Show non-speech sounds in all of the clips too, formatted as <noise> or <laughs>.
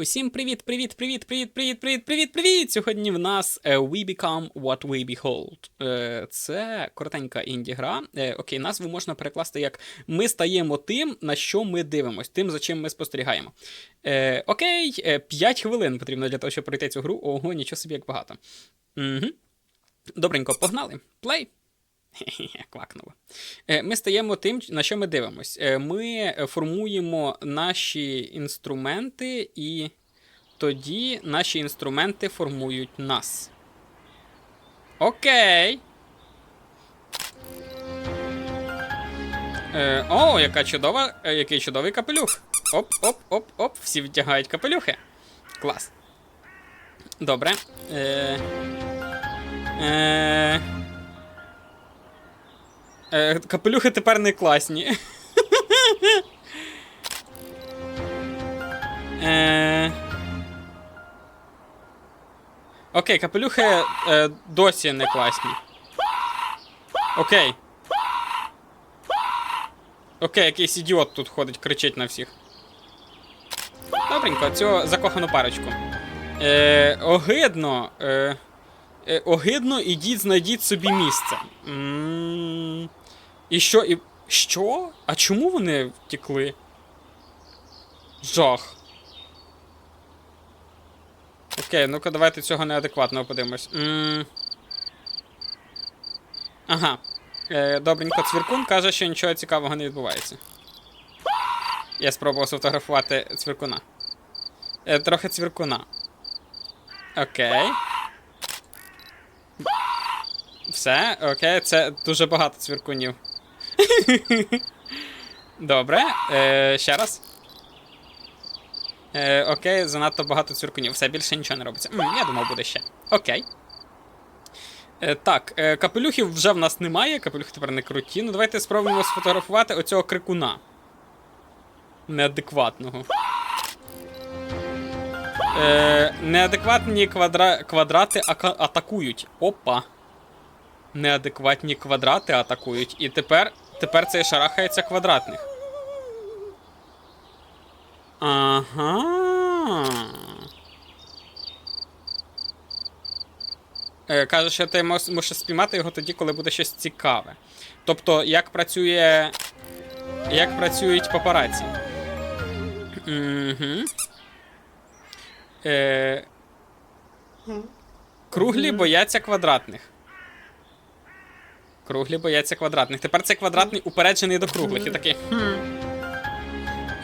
Усім привіт, привіт, привіт, привіт, привіт, привіт, привіт, привіт! Сьогодні в нас е, We Become What We Behold. Е, Це коротенька інді-гра. Е, Окей, назву можна перекласти як Ми стаємо тим, на що ми дивимось, тим, за чим ми спостерігаємо. Окей, 5 хвилин потрібно для того, щоб пройти цю гру. Ого, нічого собі як багато. Угу. Добренько, погнали. Плей. <laughs> Квакнуло. Е, Ми стаємо тим, на що ми дивимось. Е, Ми формуємо наші інструменти, і тоді наші інструменти формують нас. Окей. Е, О, яка чудова, е, який чудовий капелюх. Оп, оп, оп, оп. Всі вдягають капелюхи. Клас. Добре. Е, е, Е, капелюхи тепер не класні. е... Окей, капелюхи е, досі не класні. Окей. Окей, якийсь ідіот тут ходить, кричить на всіх. Добренько, цю закохану парочку. Е, огидно. Е, огидно, ідіть, знайдіть собі місце. м і що? І... Що? А чому вони втекли? Жах. Окей, ну-ка давайте цього неадекватного подивимось. м Ага. Е, Добренько, цвіркун каже, що нічого цікавого не відбувається. Я спробував сфотографувати цвіркуна. Е, трохи цвіркуна. Окей. Все, окей, це дуже багато цвіркунів. <laughs> Добре. Е, Ще раз. Е, Окей, занадто багато цвіркунів. Все більше нічого не робиться. М, я думав, буде ще. Окей. Е, так, е, капелюхів вже в нас немає, капелюхи тепер не круті. Ну давайте спробуємо сфотографувати оцього крикуна. Неадекватного. Е, неадекватні квадра... квадрати атакують. Опа. Неадекватні квадрати атакують. І тепер тепер цей шарахається квадратних. Ага. Е, Каже, що ти можеш спіймати його тоді, коли буде щось цікаве. Тобто, як працює. Як працюють папараці. Угу. Е, круглі бояться квадратних. Круглі бояться квадратних. Тепер цей квадратний упереджений до круглих. І такий. Хм.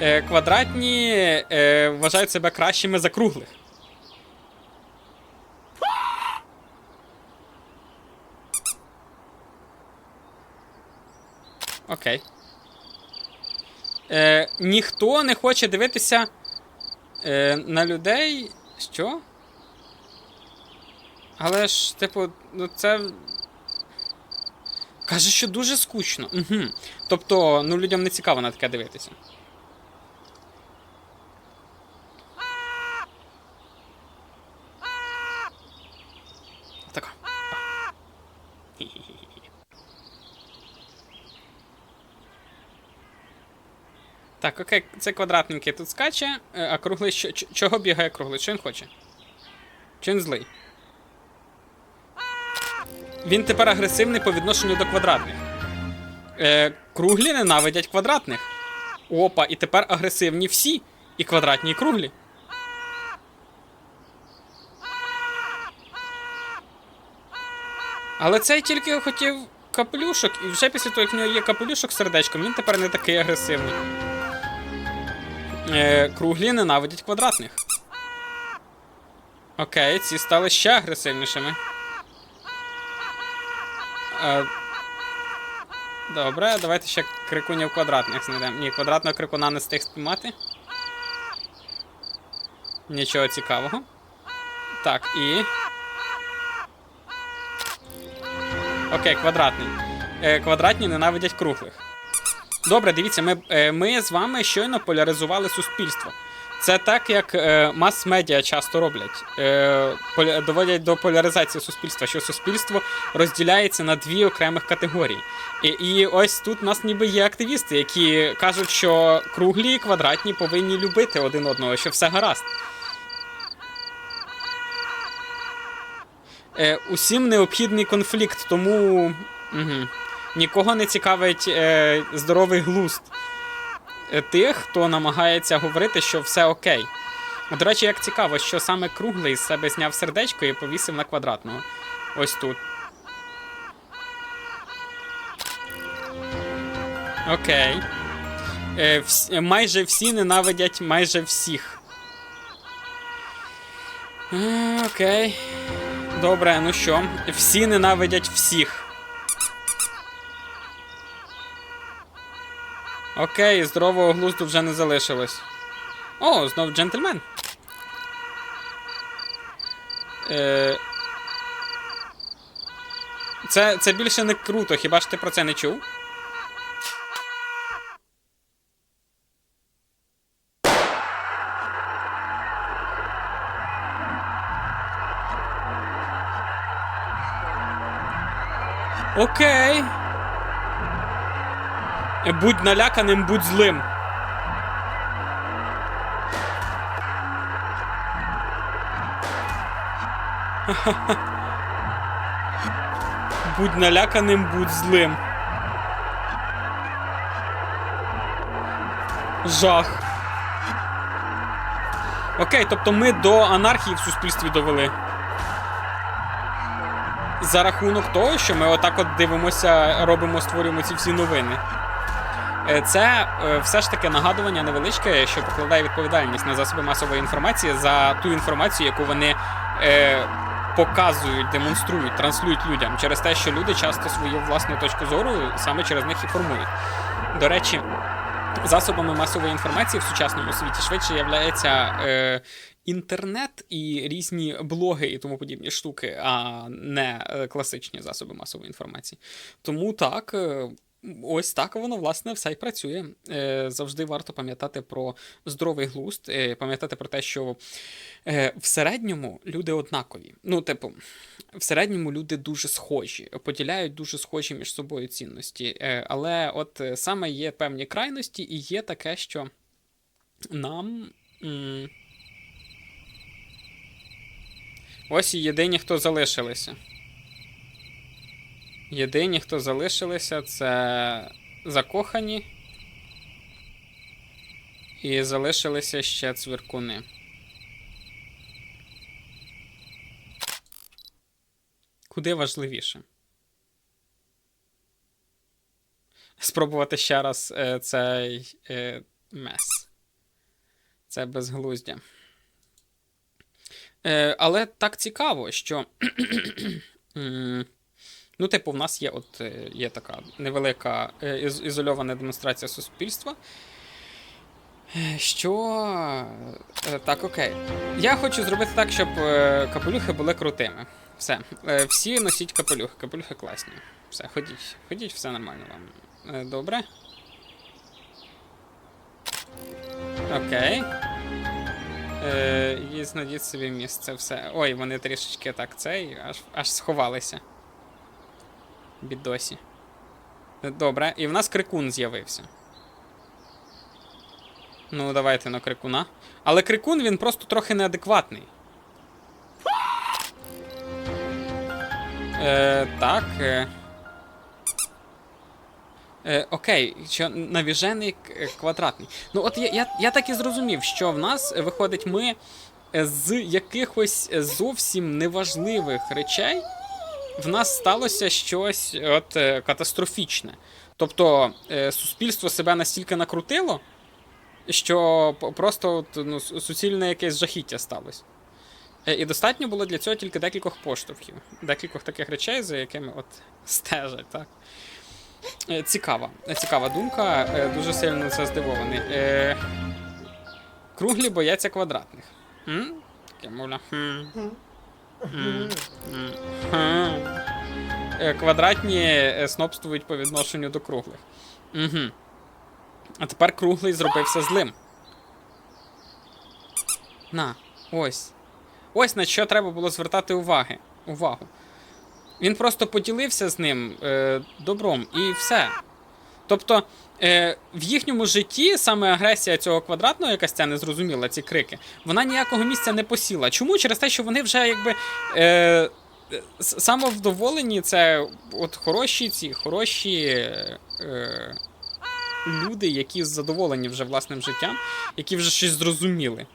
Е, квадратні е, вважають себе кращими за круглих. Окей. Е, ніхто не хоче дивитися е, на людей. Що? Але ж, типу, ну це. Каже, що дуже скучно. Угу. Тобто, ну людям не цікаво на таке дивитися. Така. Так, окей, це квадратненький тут скаче, е, а круглий чого бігає круглий? Що він хоче? Чи він злий? Він тепер агресивний по відношенню до квадратних. Е, круглі ненавидять квадратних. Опа, і тепер агресивні всі. І квадратні, і круглі. Але цей тільки хотів капелюшок, і вже після того, як в нього є капелюшок з сердечком, він тепер не такий агресивний. Е, круглі ненавидять квадратних. Окей, ці стали ще агресивнішими. Е, добре, давайте ще крикунів квадратних знайдемо. Ні, квадратного крикуна не встиг спіймати. Нічого цікавого. Так, і. Окей, квадратний. Е, квадратні ненавидять круглих. Добре, дивіться, ми, е, ми з вами щойно поляризували суспільство. Це так, як е, мас-медіа часто роблять, е, доводять до поляризації суспільства, що суспільство розділяється на дві окремих категорії. І, і ось тут у нас ніби є активісти, які кажуть, що круглі і квадратні повинні любити один одного, що все гаразд. Е, Усім необхідний конфлікт, тому угу. нікого не цікавить е, здоровий глузд тих, хто намагається говорити, що все окей. До речі, як цікаво, що саме круглий з себе зняв сердечко і повісив на квадратного. Ось тут. Окей. Е, вс... Майже всі ненавидять майже всіх. Е, Окей. Добре, ну що? Всі ненавидять всіх. Окей, здорового глузду вже не залишилось. О, знов джентльмен. Е... Це, це більше не круто, хіба ж ти про це не чув? Окей. Будь наляканим, будь злим. <laughs> Будь наляканим, будь злим. Жах. Окей, тобто ми до анархії в суспільстві довели. За рахунок того, що ми отак от дивимося, робимо, створюємо ці всі новини. Е, Це е, все ж таки нагадування невеличке, що покладає відповідальність на засоби масової інформації за ту інформацію, яку вони е, показують, демонструють, транслюють людям через те, що люди часто свою власну точку зору саме через них і формують. До речі, засобами масової інформації в сучасному світі швидше являється е, інтернет і різні блоги і тому подібні штуки, а не класичні засоби масової інформації. Тому так. Ось так воно власне все і працює. Е, завжди варто пам'ятати про здоровий глузд, е, пам'ятати про те, що е, в середньому люди однакові. Ну, типу, в середньому люди дуже схожі, поділяють дуже схожі між собою цінності. Але от саме є певні крайності, і є таке, що нам. Ось і єдині, хто залишилися. Єдині, хто залишилися, це закохані. І залишилися ще цвіркуни. Куди важливіше? Спробувати ще раз е, цей е, мес. Це безглуздя. Е, але так цікаво, що. <clears throat> Ну, типу, в нас є от е, є така невелика е, ізольована демонстрація суспільства. Що. е, Так, окей. Я хочу зробити так, щоб капелюхи були крутими. Все. Всі носіть капелюхи. Капелюхи класні. Все, ходіть. Ходіть, все нормально вам. Добре. Окей. І знайдіть собі місце. Все. Ой, вони трішечки так цей, аж, аж сховалися. Бідосі. Добре, і в нас крикун з'явився. Ну, давайте на крикуна. Але крикун він просто трохи неадекватний. Е, так. Е. Е, окей, що навіжений е, квадратний. Ну, от я, я, я так і зрозумів, що в нас виходить, ми з якихось зовсім неважливих речей в нас сталося щось от, е, катастрофічне. Тобто е, суспільство себе настільки накрутило, що просто от, ну, суцільне якесь жахіття сталося. Е, І достатньо було для цього тільки декількох поштовхів, декількох таких речей, за якими от <laughs> стежать, так. Цікава, цікава думка, дуже сильно це здивований. Круглі бояться квадратних. Таке, мовля. Е, Квадратні е, снобствують по відношенню до круглих. Угу. А тепер круглий зробився злим. На, ось. Ось на що треба було звертати уваги. увагу. Він просто поділився з ним е, добром і все. Тобто, е, в їхньому житті саме агресія цього квадратного, якась ця незрозуміла, ці крики, вона ніякого місця не посіла. Чому? Через те, що вони вже якби. Е, самовдоволені це от хороші ці хороші е, люди, які задоволені вже власним життям, які вже щось зрозуміли.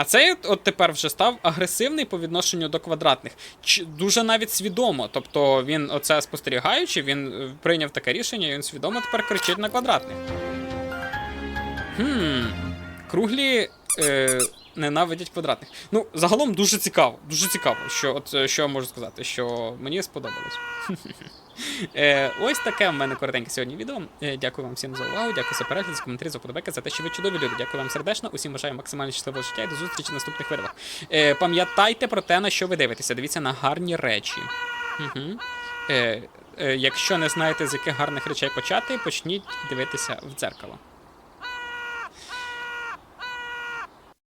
А цей от, тепер вже став агресивний по відношенню до квадратних. Ч, дуже навіть свідомо. Тобто він, оце спостерігаючи, він е, прийняв таке рішення, і він свідомо тепер кричить на квадратних. Хм. Круглі е, ненавидять квадратних. Ну, загалом дуже цікаво. Дуже цікаво, що от е, що я можу сказати, що мені сподобалось. <laughs> Е, ось таке в мене коротеньке сьогодні відео. Е, дякую вам всім за увагу, дякую за перегляд, за коментарі, за вподобайки, за те, що ви чудові люди. Дякую вам сердечно. Усім бажаю максимально щасливого життя і до зустрічі в наступних відео. Пам'ятайте про те, на що ви дивитеся. Дивіться на гарні речі. Якщо не знаєте, з яких гарних речей почати, почніть дивитися в дзеркало.